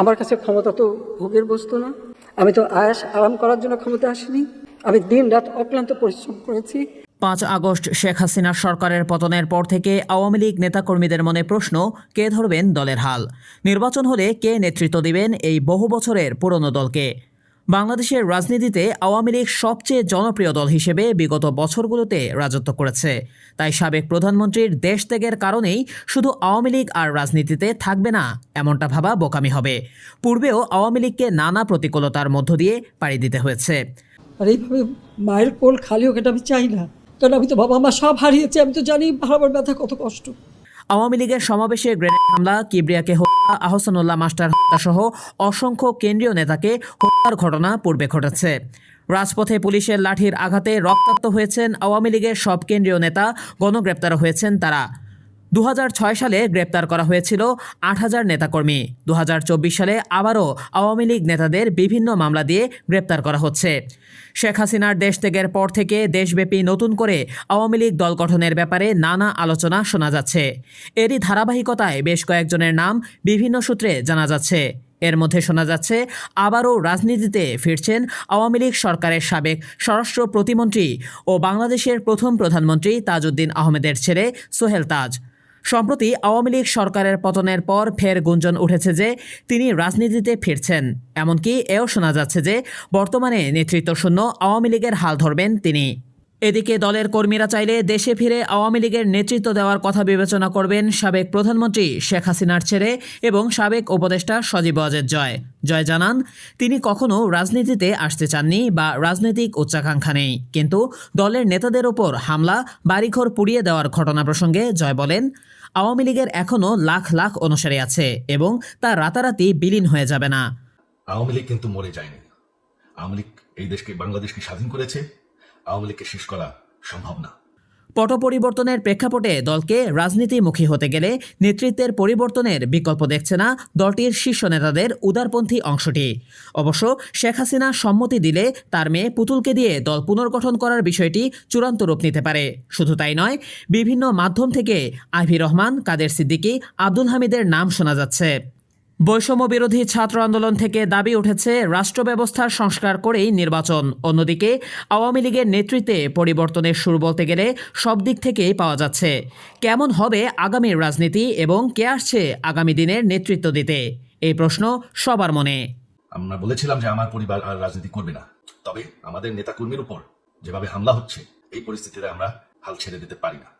আমার কাছে ক্ষমতা তো ভোগের বস্তু না। আমি তো আয়াস আরাম করার জন্য ক্ষমতা আসিনি। আমি দিন রাত অক্লান্ত পরিশ্রম করেছি। পাঁচ আগস্ট শেখ হাসিনার সরকারের পতনের পর থেকে আওয়ামী লীগ নেতাকর্মীদের মনে প্রশ্ন, কে ধরবেন দলের হাল? নির্বাচন হলে কে নেতৃত্ব দিবেন এই বহু বছরের পুরনো দলকে? বাংলাদেশের রাজনীতিতে আওয়ামী লীগ সবচেয়ে জনপ্রিয় দল হিসেবে বিগত বছরগুলোতে রাজত্ব করেছে। তাই সাবেক প্রধানমন্ত্রীর দেশ ত্যাগের কারণেই শুধু আওয়ামী লীগ আর রাজনীতিতে থাকবে না, এমনটা ভাবা বোকামি হবে। পূর্বেও আওয়ামী লীগকে নানা প্রতিকূলতার মধ্য দিয়ে পাড়ি দিতে হয়েছে। আর এইভাবে মায়ের কোল খালি হোক এটা আমি চাই না। কারণ আমি তো বাবা মা সব হারিয়েছি, আমি তো জানি হারাবার ব্যথা কত কষ্ট। আওয়ামী লীগের সমাবেশে গ্রেনেড হামলা, কিবরিয়াকে হত্যা আহসানুল্লাহ মাস্টার হত্যা সহ অসংখ্য কেন্দ্রীয় নেতাকে হত্যার ঘটনা পূর্বে ঘটেছে। রাজপথে পুলিশের লাঠির আঘাতে রক্তাক্ত হয়েছেন আওয়ামী লীগের সব কেন্দ্রীয় নেতা গণগ্রেপ্তার হয়েছেন তারা। দু হাজার ছয় সালে গ্রেপ্তার করা হয়েছিল আট হাজার নেতাকর্মী। দু হাজার চব্বিশ সালে আবারও আওয়ামী লীগ নেতাদের বিভিন্ন মামলা দিয়ে গ্রেপ্তার করা হচ্ছে। শেখ হাসিনার দেশ ত্যাগের পর থেকে দেশব্যাপী নতুন করে আওয়ামী লীগ দল গঠনের ব্যাপারে নানা আলোচনা শোনা যাচ্ছে। এরই ধারাবাহিকতায় বেশ কয়েকজনের নাম বিভিন্ন সূত্রে জানা যাচ্ছে। এর মধ্যে শোনা যাচ্ছে, আবারও রাজনীতিতে ফিরছেন আওয়ামী লীগ সরকারের সাবেক স্বরাষ্ট্র প্রতিমন্ত্রী ও বাংলাদেশের প্রথম প্রধানমন্ত্রী তাজউদ্দিন আহমেদের ছেলে সোহেল তাজ। সম্প্রতি আওয়ামী লীগ সরকারের পতনের পর ফের গুঞ্জন উঠেছে যে তিনি রাজনীতিতে ফিরছেন। এমনকি এও শোনা যাচ্ছে যে বর্তমানে নেতৃত্বশূন্য আওয়ামী লীগের হাল ধরবেন তিনি। এদিকে দলের কর্মীরা চাইলে দেশে ফিরে আওয়ামী লীগের নেতৃত্ব দেওয়ার কথা বিবেচনা করবেন সাবেক প্রধানমন্ত্রী শেখ হাসিনার ছেড়ে এবং সাবেক উপদেষ্টা সজীব ওয়াজেদ জয়। জয় জানান, তিনি কখনো রাজনীতিতে আসতে চাননি বা রাজনৈতিক উচ্চাকাঙ্ক্ষা নেই। কিন্তু দলের নেতাদের ওপর হামলা, বাড়িঘর পুড়িয়ে দেওয়ার ঘটনা প্রসঙ্গে জয় বলেন আওয়ামী লীগের এখনও লাখ লাখ অনুসারী আছে এবং তা রাতারাতি বিলীন হয়ে যাবে না। আওয়ামী লীগ কিন্তু মরে যায়নি। আওয়ামী লীগ এই দেশকে, বাংলাদেশকে স্বাধীন করেছে। আওয়ামী লীগকে শেষ করা সম্ভব না। পট পরিবর্তনের প্রেক্ষাপটে দলকে রাজনীতিমুখী হতে গেলে নেতৃত্বের পরিবর্তনের বিকল্প দেখছে না দলটির শীর্ষ নেতাদের উদারপন্থী অংশটি। অবশ্য শেখ হাসিনা সম্মতি দিলে তার মেয়ে পুতুলকে দিয়ে দল পুনর্গঠন করার বিষয়টি চূড়ান্ত রূপ নিতে পারে। শুধু তাই নয়, বিভিন্ন মাধ্যম থেকে আইভি রহমান, কাদের সিদ্দিকী, আব্দুল হামিদের নাম শোনা যাচ্ছে। বৈষম্য বিরোধী ছাত্র আন্দোলন থেকে দাবি উঠেছে রাষ্ট্র ব্যবস্থার সংস্কার করেই নির্বাচন। অন্যদিকে, আওয়ামী লীগের নেতৃত্বে পরিবর্তনের সুর বলতে গেলে সব দিক থেকেই পাওয়া যাচ্ছে। কেমন হবে আগামীর রাজনীতি এবং কে আসছে আগামী দিনের নেতৃত্ব দিতে? এই প্রশ্ন সবার মনে। আমরা বলেছিলাম যে আমার পরিবার আর রাজনীতি করবে না। তবে আমাদের নেতাকর্মীর উপর যেভাবে হামলা হচ্ছে, এই পরিস্থিতিতে আমরা হাল ছেড়ে দিতে পারি না।